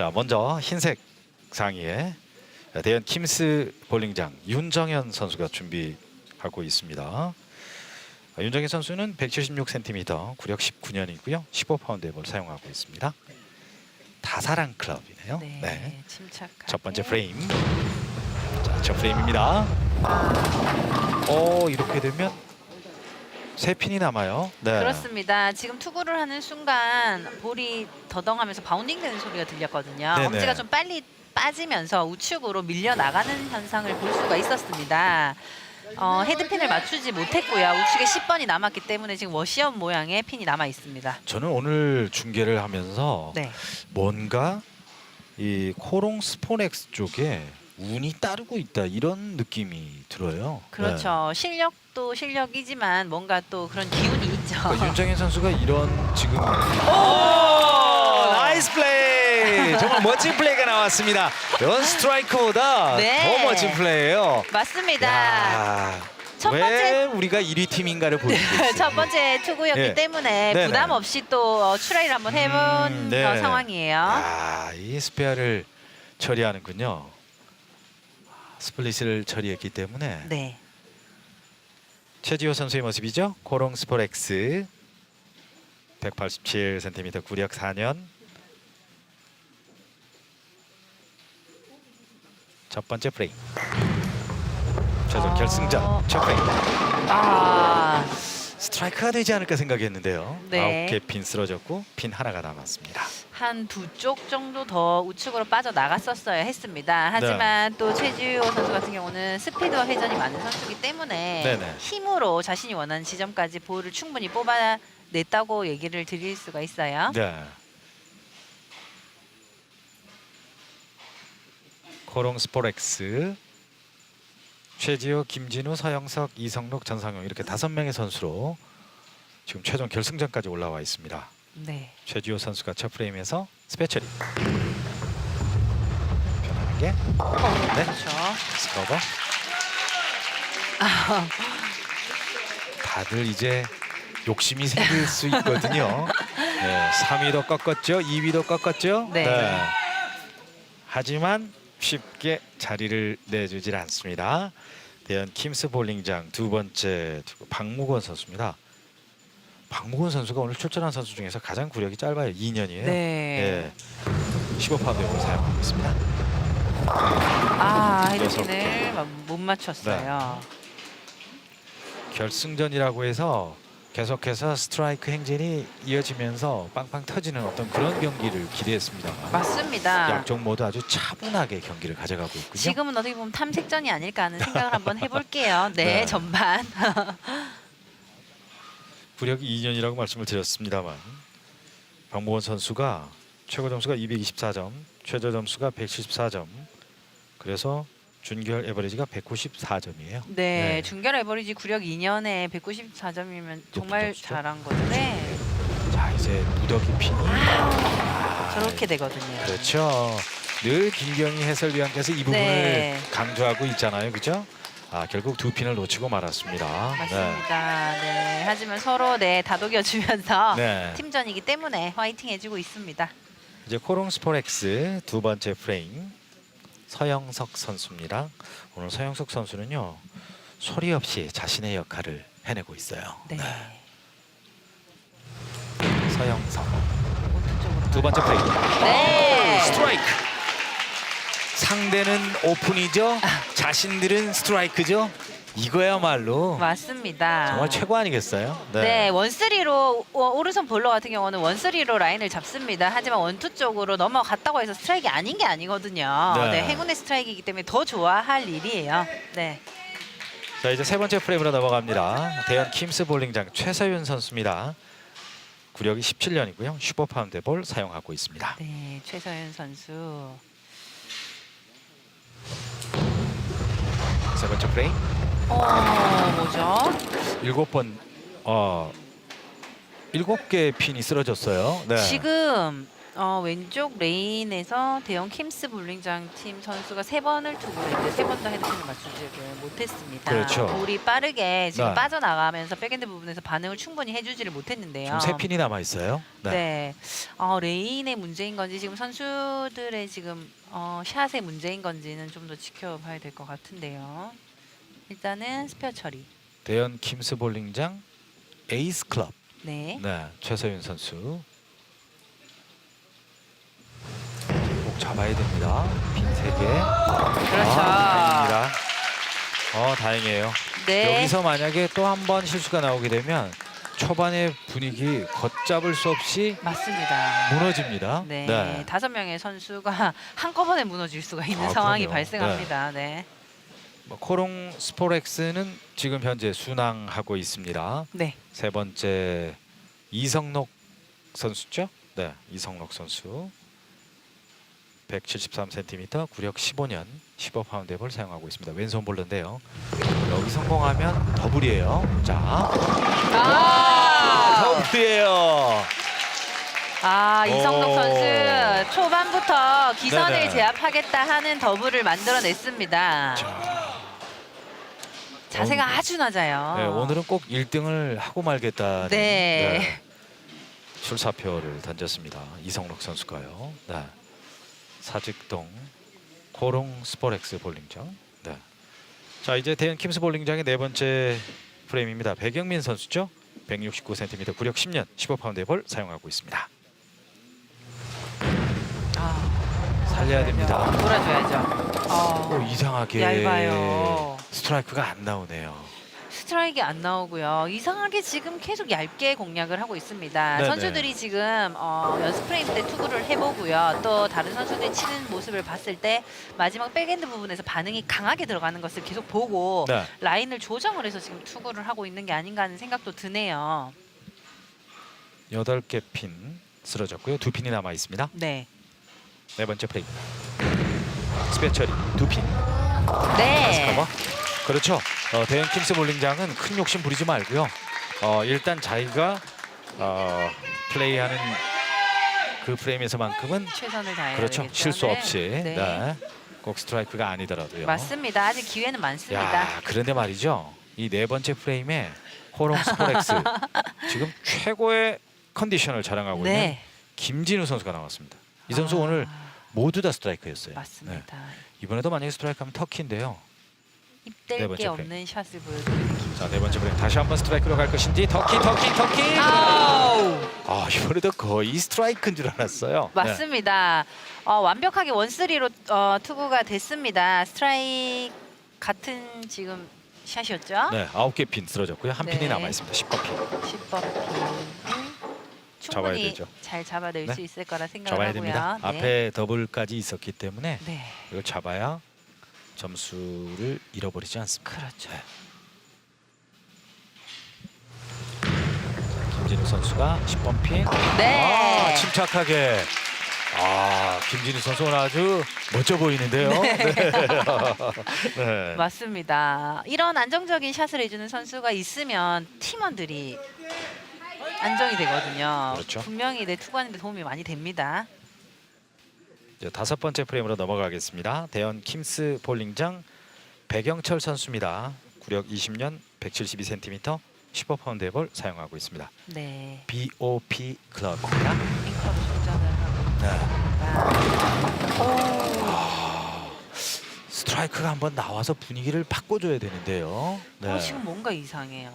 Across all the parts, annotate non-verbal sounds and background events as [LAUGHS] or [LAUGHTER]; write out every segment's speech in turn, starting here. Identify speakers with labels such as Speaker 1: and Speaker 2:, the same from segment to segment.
Speaker 1: 자, 먼저 흰색 상의에 대현 킴스 볼링장 윤정현 선수가 준비하고 있습니다. 아, 윤정현 선수는 176cm, 구력 19년이고요. 15파운드의 볼 사용하고 있습니다. 다사랑 클럽이네요.
Speaker 2: 네,
Speaker 1: 네. 첫 번째 프레임. 자, 첫 프레임입니다. 오, 이렇게 되면 세 핀이 남아요. 네.
Speaker 2: 그렇습니다. 지금 투구를 하는 순간 볼이 더덩하면서 바운딩 되는 소리가 들렸거든요.
Speaker 1: 네네.
Speaker 2: 엄지가 좀 빨리 빠지면서 우측으로 밀려 나가는 현상을 볼 수가 있었습니다. 어, 헤드핀을 맞추지 못했고요. 우측에 10번이 남았기 때문에 지금 워시업 모양의 핀이 남아 있습니다.
Speaker 1: 저는 오늘 중계를 하면서
Speaker 2: 네.
Speaker 1: 뭔가 이 코롱 스포넥스 쪽에 운이 따르고 있다 이런 느낌이 들어요.
Speaker 2: 그렇죠. 실력도 실력이지만 뭔가 또 그런 기운이 있죠.
Speaker 1: 네. 그러니까 윤정현 선수가 이런 지금 오 나이스 플레이 정말 멋진 플레이가 나왔습니다. 이런 스트라이크보다
Speaker 2: 네.
Speaker 1: 더 멋진 플레이예요.
Speaker 2: 맞습니다.
Speaker 1: 야,
Speaker 2: 첫
Speaker 1: 왜
Speaker 2: 번째
Speaker 1: 우리가 1위 팀인가를 보여주고 있어요. [LAUGHS]
Speaker 2: 첫 번째 투구였기
Speaker 1: 예.
Speaker 2: 때문에
Speaker 1: 네네.
Speaker 2: 부담 없이 또 어, 트라이를 한번 해본
Speaker 1: 음, 네.
Speaker 2: 어, 상황이에요.
Speaker 1: 야, 이 스페어를 처리하는군요. 스플릿을 처리했기 때문에
Speaker 2: 네.
Speaker 1: 최지호 선수의 모습이죠. 코롱 스포렉스 187cm 구력 4년 첫 번째 프레임 최종
Speaker 2: 어.
Speaker 1: 결승전 첫 프레임
Speaker 2: 아,
Speaker 1: 스트라이크가 되지 않을까 생각했는데요.
Speaker 2: 네.
Speaker 1: 아홉 개 핀 쓰러졌고 핀 하나가 남았습니다.
Speaker 2: 한 두 쪽 정도 더 우측으로 빠져 나갔었어야 했습니다. 하지만 또 최지호 선수 같은 경우는 스피드와 회전이 많은 선수이기 때문에
Speaker 1: 네네.
Speaker 2: 힘으로 자신이 원하는 지점까지 볼을 충분히 뽑아냈다고 얘기를 드릴 수가 있어요.
Speaker 1: 네. 코롱 스포렉스 최지호, 김진우, 서영석, 이성록, 전상용 이렇게 다섯 명의 선수로 지금 최종 결승전까지 올라와 있습니다.
Speaker 2: 네.
Speaker 1: 최지호 선수가 첫 프레임에서 스페셜리 편안하게 네
Speaker 2: 그렇죠.
Speaker 1: 스커버 [LAUGHS] 다들 이제 욕심이 생길 수 있거든요. 네, 3위도 꺾었죠, 2위도 꺾었죠.
Speaker 2: 네.
Speaker 1: 하지만 쉽게 자리를 내주질 않습니다. 대현 킴스 볼링장 두 번째 투구 박무건 선수입니다. 박무건 선수가 오늘 출전한 선수 중에서 가장 구력이 짧아요. 2년이에요.
Speaker 2: 네.
Speaker 1: 15파운드를 사용하고 있습니다.
Speaker 2: 아,
Speaker 1: 여섯
Speaker 2: 헤드핀을 못 맞췄어요.
Speaker 1: 결승전이라고 해서 계속해서 스트라이크 행진이 이어지면서 빵빵 터지는 어떤 그런 경기를 기대했습니다.
Speaker 2: 맞습니다.
Speaker 1: 양쪽 모두 아주 차분하게 경기를 가져가고 있군요.
Speaker 2: 지금은 어떻게 보면 탐색전이 아닐까 하는 생각을 한번 해볼게요. [LAUGHS] 네,
Speaker 1: 네.
Speaker 2: 전반. [LAUGHS]
Speaker 1: 구력이 2년이라고 말씀을 드렸습니다만 박모원 선수가 최고 점수가 224점, 최저 점수가 174점. 그래서 준결 에버리지가 194점이에요.
Speaker 2: 네,
Speaker 1: 네.
Speaker 2: 중결 에버리지 구력 2년에 194점이면 정말
Speaker 1: 높죠.
Speaker 2: 잘한. 네,
Speaker 1: 자 이제 무더기 핀이 아,
Speaker 2: 저렇게 되거든요.
Speaker 1: 그렇죠. 늘 김경희 해설위원께서 이 부분을
Speaker 2: 네.
Speaker 1: 강조하고 있잖아요, 그죠? 아 결국 두 핀을 놓치고 말았습니다.
Speaker 2: 맞습니다. 네, 하지만 서로 네 다독여주면서 [LAUGHS]
Speaker 1: 네.
Speaker 2: 팀전이기 때문에 화이팅 해주고 있습니다.
Speaker 1: 이제 코롱 스포렉스 두 번째 프레임 서영석 선수입니다. 오늘 서영석 선수는요 소리 없이 자신의 역할을 해내고 있어요.
Speaker 2: 네,
Speaker 1: 서영석
Speaker 2: 오른쪽으로.
Speaker 1: 두 번째 프레임
Speaker 2: 네,
Speaker 1: 스트라이크. 상대는 오픈이죠. 자신들은 스트라이크죠. 이거야말로
Speaker 2: 맞습니다.
Speaker 1: 정말 최고 아니겠어요?
Speaker 2: 네, 원쓰리로 어, 오른손 볼러 같은 경우는 원쓰리로 라인을 잡습니다. 하지만 원투 쪽으로 넘어갔다고 해서 스트라이크 아닌 게 아니거든요.
Speaker 1: 네.
Speaker 2: 네, 행운의 스트라이크이기 때문에 더 좋아할 일이에요. 네,
Speaker 1: 자 이제 세 번째 프레임으로 넘어갑니다. 대현 킴스 볼링장 최서윤 선수입니다. 구력이 17년이고요. 슈퍼 파운드 볼 사용하고 있습니다.
Speaker 2: 네, 최서연 선수.
Speaker 1: 세 번째 프레임
Speaker 2: 어, 뭐죠?
Speaker 1: 일곱 번 어. 일곱 개 핀이 쓰러졌어요. 네.
Speaker 2: 지금 어, 왼쪽 레인에서 대형 킴스 볼링장 팀 선수가 세 번을 투구를 했는데 세 번 다 헤드핀을 맞추지를 못했습니다.
Speaker 1: 그렇죠.
Speaker 2: 볼이 빠르게 지금
Speaker 1: 네.
Speaker 2: 빠져나가면서 백핸드 부분에서 반응을 충분히 해주지를 못했는데요.
Speaker 1: 지금 세 핀이 남아 있어요.
Speaker 2: 네. 어, 레인의 문제인 건지 지금 선수들의 지금 어, 샷의 문제인 건지는 좀 더 지켜봐야 될 것 같은데요. 일단은 스페어 처리.
Speaker 1: 대현 킴스 볼링장 에이스 클럽.
Speaker 2: 네.
Speaker 1: 네, 최서윤 선수. 꼭 잡아야 됩니다. 핀세 개.
Speaker 2: 그렇죠.
Speaker 1: 아, 다행입니다. 어, 다행이에요.
Speaker 2: 네.
Speaker 1: 여기서 만약에 또 한 번 실수가 나오게 되면 초반의 분위기 걷잡을 수 없이
Speaker 2: 맞습니다.
Speaker 1: 무너집니다.
Speaker 2: 네, 다섯 명의 선수가 [LAUGHS] 한꺼번에 무너질 수가 있는
Speaker 1: 아,
Speaker 2: 상황이
Speaker 1: 그럼요.
Speaker 2: 발생합니다. 네.
Speaker 1: 뭐 코롱 스포렉스는 지금 현재 순항하고 있습니다.
Speaker 2: 네.
Speaker 1: 세 번째 이성록 선수죠? 네, 이성록 선수. 173cm, 구력 15년, 15 파운드 볼 사용하고 있습니다. 왼손 볼러인데요. 여기 성공하면 더블이에요. 자,
Speaker 2: 아,
Speaker 1: 더블이에요.
Speaker 2: 아 이성록
Speaker 1: 오.
Speaker 2: 선수 초반부터 기선을
Speaker 1: 네네.
Speaker 2: 제압하겠다 하는 더블을 만들어냈습니다. 자 세가
Speaker 1: 오늘-
Speaker 2: 아주 낮아요.
Speaker 1: 네, 오늘은 꼭 1등을 하고 말겠다는
Speaker 2: 네.
Speaker 1: 출사표를 던졌습니다. 이성록 선수가요. 네. 사직동 코롱 스포렉스 볼링장. 네. 자 이제 대현 킴스 볼링장의 네 번째 프레임입니다. 백영민 선수죠. 169cm, 구력 10년, 15파운드의 볼 사용하고 있습니다.
Speaker 2: 아,
Speaker 1: 살려야 됩니다.
Speaker 2: 돌아줘야죠. 어,
Speaker 1: 오, 이상하게
Speaker 2: 얇아요.
Speaker 1: 스트라이크가 안 나오네요.
Speaker 2: 스트라이크 안 나오고요. 이상하게 지금 계속 얇게 공략을 하고 있습니다.
Speaker 1: 네네.
Speaker 2: 선수들이 지금 어, 연습 프레임 때 투구를 해보고요. 또 다른 선수들이 치는 모습을 봤을 때 마지막 백엔드 부분에서 반응이 강하게 들어가는 것을 계속 보고
Speaker 1: 네.
Speaker 2: 라인을 조정을 해서 지금 투구를 하고 있는 게 아닌가 하는 생각도 드네요.
Speaker 1: 여덟 개 핀 쓰러졌고요. 두 핀이 남아 있습니다.
Speaker 2: 네.
Speaker 1: 네 번째 프레임. 스페처리 두 핀.
Speaker 2: 네.
Speaker 1: 커버. 그렇죠. 어, 대형 킴스 볼링장은 큰 욕심 부리지 말고요. 어, 일단 자기가 어, 플레이하는 그 프레임에서만큼은
Speaker 2: 최선을 다해야
Speaker 1: 그렇죠.
Speaker 2: 되겠죠.
Speaker 1: 실수
Speaker 2: 네.
Speaker 1: 없이
Speaker 2: 네.
Speaker 1: 네. 꼭 스트라이크가 아니더라도요.
Speaker 2: 맞습니다. 아직 기회는 많습니다.
Speaker 1: 야, 그런데 말이죠. 이 네 번째 프레임에 호롱 스포렉스 [LAUGHS] 지금 최고의 컨디션을 자랑하고 있는
Speaker 2: 네.
Speaker 1: 김진우 선수가 나왔습니다. 이 선수
Speaker 2: 아,
Speaker 1: 오늘 모두 다 스트라이크였어요. 네.
Speaker 2: 맞습니다.
Speaker 1: 이번에도 만약에 스트라이크하면 터키인데요. 네
Speaker 2: 입댈
Speaker 1: 번째
Speaker 2: 게
Speaker 1: 프레임.
Speaker 2: 없는 샷을 보여드리는 김.
Speaker 1: 자, 네 번째 프레임 다시 한번 스트라이크로 갈 것인지 터키 터키 터키.
Speaker 2: 아우!
Speaker 1: 아, 이번에도 거의 스트라이크인 줄 알았어요. 네.
Speaker 2: 맞습니다. 어, 완벽하게 원쓰리로 어, 투구가 됐습니다. 스트라이크 같은 지금 샷이었죠?
Speaker 1: 네, 아홉 개 핀 쓰러졌고요. 한
Speaker 2: 네.
Speaker 1: 핀이 남아 있습니다. 10번 핀.
Speaker 2: 10번 핀.
Speaker 1: 잡아야
Speaker 2: 충분히
Speaker 1: 되죠.
Speaker 2: 잘 잡아낼
Speaker 1: 네.
Speaker 2: 수 있을 거라 생각을
Speaker 1: 잡아야
Speaker 2: 하고요.
Speaker 1: 됩니다.
Speaker 2: 네.
Speaker 1: 앞에 더블까지 있었기 때문에
Speaker 2: 네.
Speaker 1: 이걸 잡아야 점수를 잃어버리지 않습니다.
Speaker 2: 그렇죠.
Speaker 1: 네. 김진우 선수가 10번 핀.
Speaker 2: 네.
Speaker 1: 아, 침착하게. 아, 김진우 선수 오늘 아주 멋져 보이는데요. 네. [LAUGHS] 네.
Speaker 2: 맞습니다. 이런 안정적인 샷을 해주는 선수가 있으면 팀원들이 안정이 되거든요.
Speaker 1: 그렇죠.
Speaker 2: 분명히 내 투구하는 데 도움이 많이 됩니다.
Speaker 1: 이제 다섯 번째 프레임으로 넘어가겠습니다. 대현 킴스 볼링장 백영철 선수입니다. 구력 20년, 172cm, 15파운드의 볼 사용하고 있습니다.
Speaker 2: 네.
Speaker 1: BOP 클럽입니다.
Speaker 2: 하고
Speaker 1: 네. 스트라이크가 한번 나와서 분위기를 바꿔줘야 되는데요. 네.
Speaker 2: 어, 지금 뭔가 이상해요.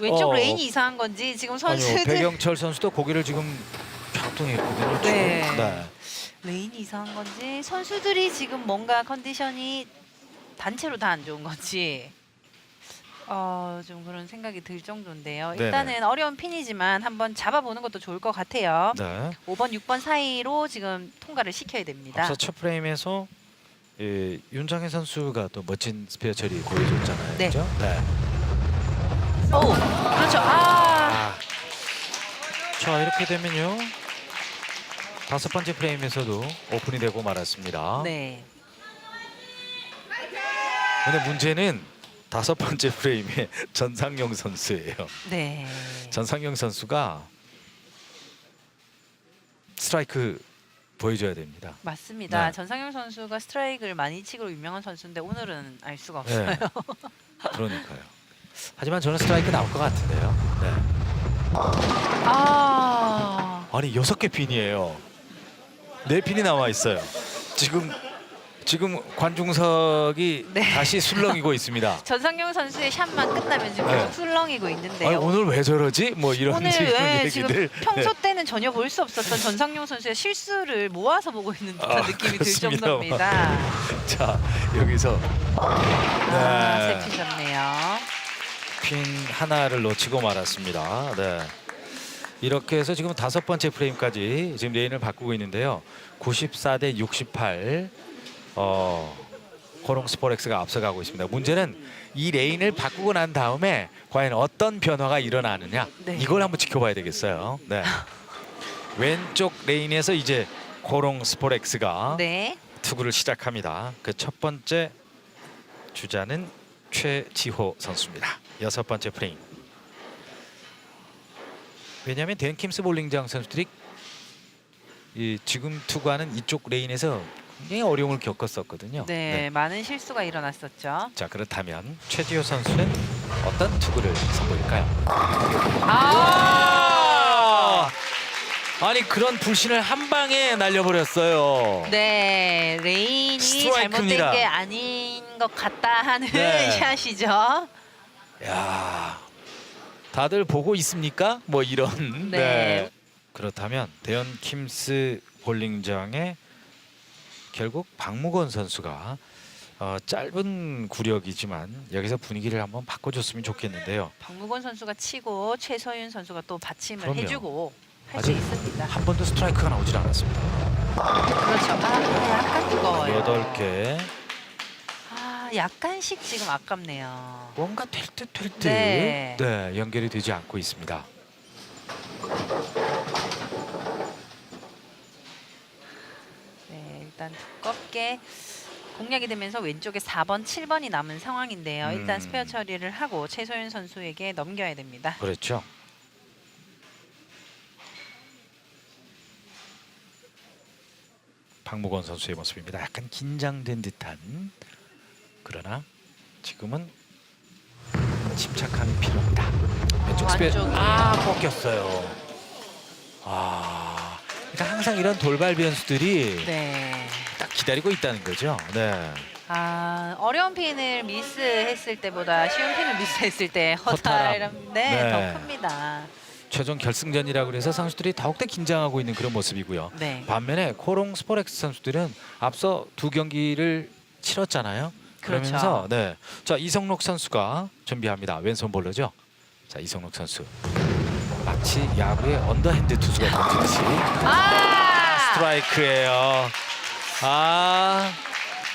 Speaker 2: 왼쪽
Speaker 1: 어.
Speaker 2: 레인이 이상한 건지 지금
Speaker 1: 아니요,
Speaker 2: 선수들
Speaker 1: 백영철 선수도 고개를 지금. 지금.
Speaker 2: 네.
Speaker 1: 네.
Speaker 2: 레인이 이상한 건지 선수들이 지금 뭔가 컨디션이 단체로 다 안 좋은 건지 어, 좀 그런 생각이 들 정도인데요.
Speaker 1: 네네.
Speaker 2: 일단은 어려운 핀이지만 한번 잡아보는 것도 좋을 것 같아요.
Speaker 1: 네.
Speaker 2: 5번, 6번 사이로 지금 통과를 시켜야 됩니다.
Speaker 1: 앞서 첫 프레임에서 예, 윤정혜 선수가 또 멋진 스페어 처리 보여줬잖아요.
Speaker 2: 네.
Speaker 1: 그죠? 네.
Speaker 2: 오, 그렇죠. 아,
Speaker 1: 아. 자 이렇게 되면요 다섯 번째 프레임에서도 오픈이 되고 말았습니다.
Speaker 2: 네.
Speaker 1: 근데 문제는 다섯 번째 프레임에 [LAUGHS] 전상용 선수예요.
Speaker 2: 네.
Speaker 1: 전상용 선수가 스트라이크 보여줘야 됩니다.
Speaker 2: 맞습니다.
Speaker 1: 네.
Speaker 2: 전상영 선수가 스트라이크를 많이 치기로 유명한 선수인데 오늘은 알 수가 없어요.
Speaker 1: 네. [LAUGHS] 그러니까요. 하지만 저는 스트라이크 나올 것 같은데요. 네.
Speaker 2: 아,
Speaker 1: 아니 여섯 개 핀이에요. 네 핀이 남아 있어요. 지금 지금 관중석이
Speaker 2: 네.
Speaker 1: 다시 술렁이고 있습니다. [LAUGHS]
Speaker 2: 전상영 선수의 샷만 끝나면 지금
Speaker 1: 네.
Speaker 2: 계속 술렁이고 있는데요.
Speaker 1: 아니, 오늘 왜 저러지? 뭐 이런
Speaker 2: 오늘
Speaker 1: 지금
Speaker 2: 왜
Speaker 1: 얘기들.
Speaker 2: 지금 평소
Speaker 1: 네.
Speaker 2: 때는 전혀 볼 수 없었던 전상용 선수의 실수를 모아서 보고 있는 듯한
Speaker 1: 아,
Speaker 2: 느낌이 들
Speaker 1: 그렇습니다.
Speaker 2: 정도입니다. [LAUGHS]
Speaker 1: 자 여기서
Speaker 2: 아,
Speaker 1: 네.
Speaker 2: 세핀 잡네요.
Speaker 1: 핀 하나를 놓치고 말았습니다. 네. 이렇게 해서 지금 다섯 번째 프레임까지 지금 레인을 바꾸고 있는데요. 94 대 68. 어, 코롱 스포렉스가 앞서가고 있습니다. 문제는 이 레인을 바꾸고 난 다음에 과연 어떤 변화가 일어나느냐
Speaker 2: 네.
Speaker 1: 이걸 한번 지켜봐야 되겠어요. 네. [LAUGHS] 왼쪽 레인에서 이제 코롱 스포렉스가
Speaker 2: 네.
Speaker 1: 투구를 시작합니다. 그 첫 번째 주자는 최지호 선수입니다. 여섯 번째 프레임. 왜냐하면 댄킴스 볼링장 선수들이 이 지금 투구하는 이쪽 레인에서 굉장히 어려움을 겪었었거든요.
Speaker 2: 네, 많은 실수가 일어났었죠.
Speaker 1: 자 그렇다면 최지호 선수는 어떤 투구를 선보일까요?
Speaker 2: 아!
Speaker 1: 아니 그런 불신을 한 방에 날려버렸어요.
Speaker 2: 네, 레인이
Speaker 1: 스트라이크입니다.
Speaker 2: 잘못된 게 아닌 것 같다 하는
Speaker 1: 네. [LAUGHS]
Speaker 2: 샷이죠.
Speaker 1: 야, 다들 보고 있습니까? 뭐 이런. [LAUGHS]
Speaker 2: 네.
Speaker 1: 그렇다면 대현 킴스 볼링장의 결국 박무건 선수가 어, 짧은 구력이지만 여기서 분위기를 한번 바꿔줬으면 좋겠는데요.
Speaker 2: 박무건 선수가 치고 최서윤 선수가 또 받침을
Speaker 1: 그럼요.
Speaker 2: 해주고 할 수
Speaker 1: 아직
Speaker 2: 있습니다.
Speaker 1: 한 번도 스트라이크가 나오질 않았습니다.
Speaker 2: 그렇죠. 아, 약간 뜨거워요.
Speaker 1: 여덟 개.
Speaker 2: 아, 약간씩 지금 아깝네요.
Speaker 1: 뭔가 될 듯 될 듯.
Speaker 2: 네.
Speaker 1: 네, 연결이 되지 않고 있습니다.
Speaker 2: 네, 일단 두껍게 공략이 되면서 왼쪽에 4번, 7번이 남은 상황인데요. 일단
Speaker 1: 음.
Speaker 2: 스페어 처리를 하고 최소윤 선수에게 넘겨야 됩니다.
Speaker 1: 그렇죠. 박무건 선수의 모습입니다. 약간 긴장된 듯한 그러나 지금은 침착함이 필요합니다. 왼쪽 스페어
Speaker 2: 안쪽이에요.
Speaker 1: 아 꺾였어요. 아 그러니까 항상 이런 돌발 변수들이
Speaker 2: 네.
Speaker 1: 딱 기다리고 있다는 거죠. 네.
Speaker 2: 아, 어려운 핀을 미스했을 때보다 쉬운 핀을 미스했을 때
Speaker 1: 허탈함.
Speaker 2: 허탈함 네,
Speaker 1: 네.
Speaker 2: 더 큽니다.
Speaker 1: 최종 결승전이라 그래서 선수들이 더욱더 긴장하고 있는 그런 모습이고요.
Speaker 2: 네.
Speaker 1: 반면에 코롱 스포렉스 선수들은 앞서 두 경기를 치렀잖아요.
Speaker 2: 그렇죠.
Speaker 1: 그러면서 네. 자, 이성록 선수가 준비합니다. 왼손 볼러죠. 자, 이성록 선수. 마치 야구의 언더핸드 투수가 던지듯이
Speaker 2: 아!
Speaker 1: 스트라이크예요. 아,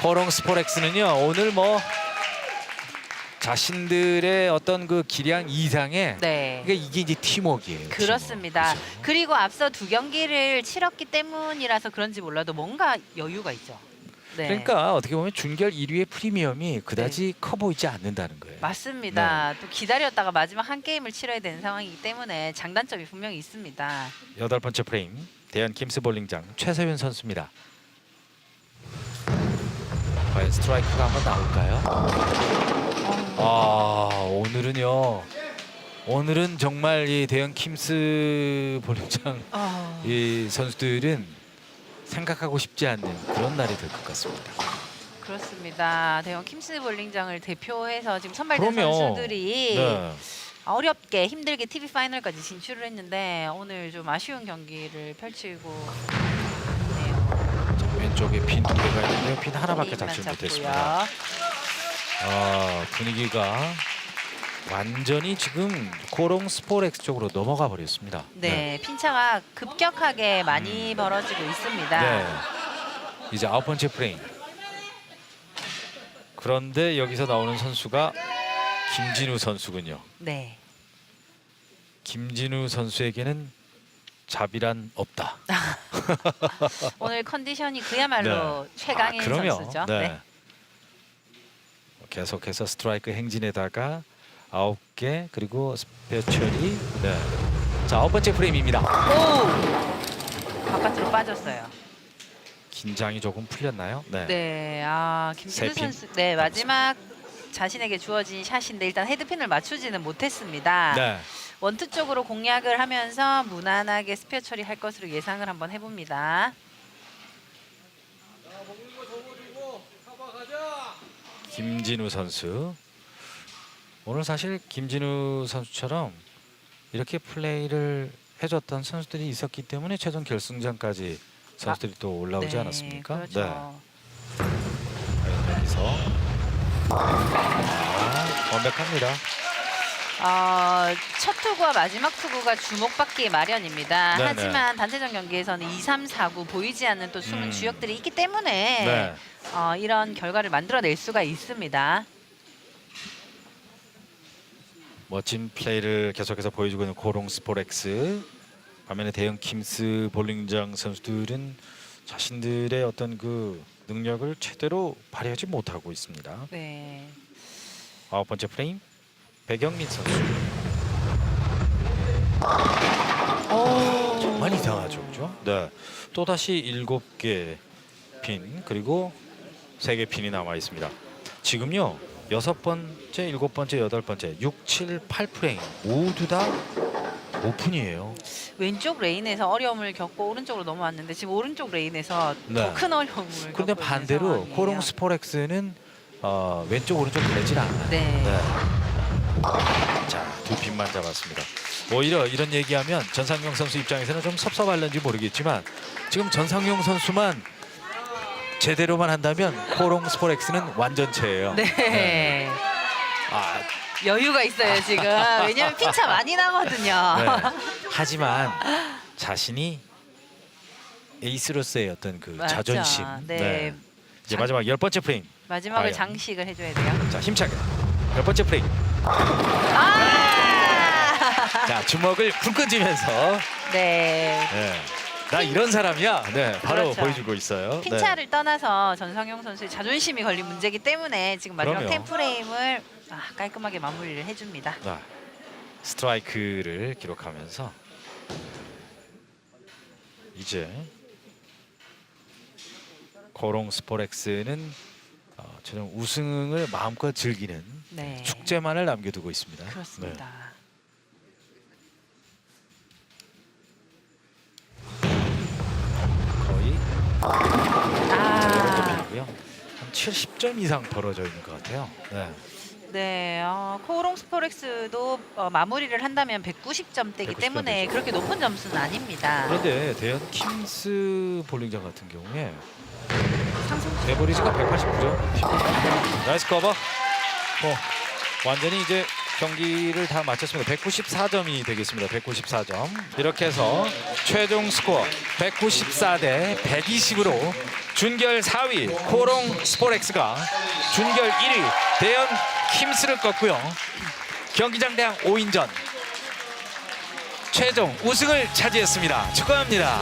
Speaker 1: 코롱 스포렉스는요. 오늘 뭐 자신들의 어떤 그 기량 이상의
Speaker 2: 네.
Speaker 1: 그러니까 이게 이제 팀워크예요.
Speaker 2: 그렇습니다.
Speaker 1: 팀워크. 그렇죠?
Speaker 2: 그리고 앞서 두 경기를 치렀기 때문이라서 그런지 몰라도 뭔가 여유가 있죠. 네.
Speaker 1: 그러니까 어떻게 보면 준결 1위의 프리미엄이 그다지 커 보이지 않는다는 거예요.
Speaker 2: 맞습니다.
Speaker 1: 네.
Speaker 2: 또 기다렸다가 마지막 한 게임을 치러야 되는 상황이기 때문에 장단점이 분명히 있습니다.
Speaker 1: 여덟 번째 프레임 대한 김스 볼링장 최서윤 선수입니다. 과연 스트라이크가 한번 나올까요? 아 오늘은요. 오늘은 정말 이 대현 킴스 볼링장
Speaker 2: 어,
Speaker 1: 이 선수들은 생각하고 싶지 않는 그런 날이 될 것 같습니다.
Speaker 2: 그렇습니다. 대형 킴스 볼링장을 대표해서 지금 선발된
Speaker 1: 그럼요.
Speaker 2: 선수들이
Speaker 1: 네.
Speaker 2: 어렵게 힘들게 TV 파이널까지 진출을 했는데 오늘 좀 아쉬운 경기를 펼치고 있네요.
Speaker 1: 자, 왼쪽에 핀 두 개가 있는데요. 핀 하나밖에
Speaker 2: 잡고요.
Speaker 1: 못했습니다. 아, 분위기가 완전히 지금 코롱 스포렉스 쪽으로 넘어가 버렸습니다.
Speaker 2: 네, 핀차가 급격하게 많이 벌어지고 있습니다.
Speaker 1: 네. 이제 아홉 번째 프레임. 그런데 여기서 나오는 선수가 김진우 선수군요.
Speaker 2: 네.
Speaker 1: 김진우 선수에게는 자비란 없다. [LAUGHS]
Speaker 2: 오늘 컨디션이 그야말로 최강인
Speaker 1: 아, 그럼요.
Speaker 2: 선수죠.
Speaker 1: 네.
Speaker 2: 네.
Speaker 1: 계속해서 스트라이크 행진에다가 아홉 개 그리고 스페어 처리. 네. 자 아홉 번째 프레임입니다.
Speaker 2: 오! 바깥으로 빠졌어요.
Speaker 1: 긴장이 조금 풀렸나요? 네.
Speaker 2: 네,
Speaker 1: 아세 핀.
Speaker 2: 선수, 네 마지막 자신에게 주어진 샷인데 일단 헤드핀을 맞추지는 못했습니다.
Speaker 1: 네.
Speaker 2: 원투 쪽으로 공략을 하면서 무난하게 스페어 처리할 것으로 예상을 한번 해봅니다.
Speaker 1: 김진우 선수. 오늘 사실 김진우 선수처럼 이렇게 플레이를 해줬던 선수들이 있었기 때문에 최종 결승전까지 선수들이 또 올라오지
Speaker 2: 네,
Speaker 1: 않았습니까?
Speaker 2: 그렇죠.
Speaker 1: 과연 여기서 아, 완벽합니다.
Speaker 2: 어, 첫 투구와 마지막 투구가 주목받기 마련입니다.
Speaker 1: 네네.
Speaker 2: 하지만 단체전 경기에서는 2, 3, 4구 보이지 않는 또 숨은
Speaker 1: 음.
Speaker 2: 주역들이 있기 때문에
Speaker 1: 네.
Speaker 2: 어, 이런 결과를 만들어낼 수가 있습니다.
Speaker 1: 멋진 플레이를 계속해서 보여주고 있는 코롱 스포렉스. 반면에 대형 킴스 볼링장 선수들은 자신들의 어떤 그 능력을 제대로 발휘하지 못하고 있습니다.
Speaker 2: 네.
Speaker 1: 아홉 번째 프레임 백영민 선수. 정말 이상하죠, 그죠? 네. 또 다시 일곱 개 핀 그리고 세 개 핀이 남아 있습니다. 지금요 여섯 번째, 일곱 번째, 여덟 번째, 6, 7, 8 프레임 모두 다 오픈이에요.
Speaker 2: 왼쪽 레인에서 어려움을 겪고 오른쪽으로 넘어왔는데 지금 오른쪽 레인에서
Speaker 1: 네.
Speaker 2: 더 큰 어려움을
Speaker 1: 그런데
Speaker 2: 겪고 있는
Speaker 1: 반대로
Speaker 2: 상황이에요.
Speaker 1: 코롱 스포렉스는 어, 왼쪽 오른쪽 되질 않아요.
Speaker 2: 네.
Speaker 1: 자, 두 핀만 잡았습니다. 오히려 이런 얘기하면 전상용 선수 입장에서는 좀 섭섭할는지 모르겠지만 지금 전상용 선수만 제대로만 한다면 코롱 스포렉스는 완전체예요.
Speaker 2: 네.
Speaker 1: 아,
Speaker 2: 여유가 있어요 지금. 왜냐면 핀차 많이 나거든요.
Speaker 1: 네. 하지만 자신이 에이스로서의 어떤 그
Speaker 2: 맞죠.
Speaker 1: 자존심.
Speaker 2: 네.
Speaker 1: 이제
Speaker 2: 장-
Speaker 1: 마지막 열 번째 프레임.
Speaker 2: 마지막을
Speaker 1: 과연.
Speaker 2: 장식을 해줘야 돼요.
Speaker 1: 자, 힘차게. 열 번째 프레임.
Speaker 2: 아!
Speaker 1: 자, 주먹을 불끈 쥐면서
Speaker 2: 네.
Speaker 1: 네. 나 이런 사람이야. 네, 바로
Speaker 2: 그렇죠.
Speaker 1: 보여주고 있어요. 네.
Speaker 2: 핀차를 떠나서 전성용 선수의 자존심이 걸린 문제이기 때문에 지금 마지막
Speaker 1: 그럼요.
Speaker 2: 템 프레임을 아, 깔끔하게 마무리를 해줍니다.
Speaker 1: 네. 스트라이크를 기록하면서 이제 코롱 스포렉스는 어, 최종 우승을 마음껏 즐기는
Speaker 2: 네.
Speaker 1: 축제만을 남겨두고 있습니다.
Speaker 2: 그렇습니다.
Speaker 1: 네, 거의
Speaker 2: 아,
Speaker 1: 이고요. 한 70점 이상 벌어져 있는 것 같아요. 네.
Speaker 2: 네. 어, 코오롱 스포렉스도 어, 마무리를 한다면 190점대이기
Speaker 1: 190
Speaker 2: 때문에
Speaker 1: 점이죠.
Speaker 2: 그렇게 높은 점수는 아닙니다.
Speaker 1: 그런데 대현 킴스 볼링장 같은 경우에 에버리지가 189점. 나이스 커버. 어, 완전히 이제 경기를 다 마쳤습니다. 194점이 되겠습니다. 194점. 이렇게 해서 최종 스코어 194 대 120으로 준결 4위 코롱 스포렉스가 준결 1위 대현 킴스를 꺾고요. 경기장 대항 5인전 최종 우승을 차지했습니다. 축하합니다.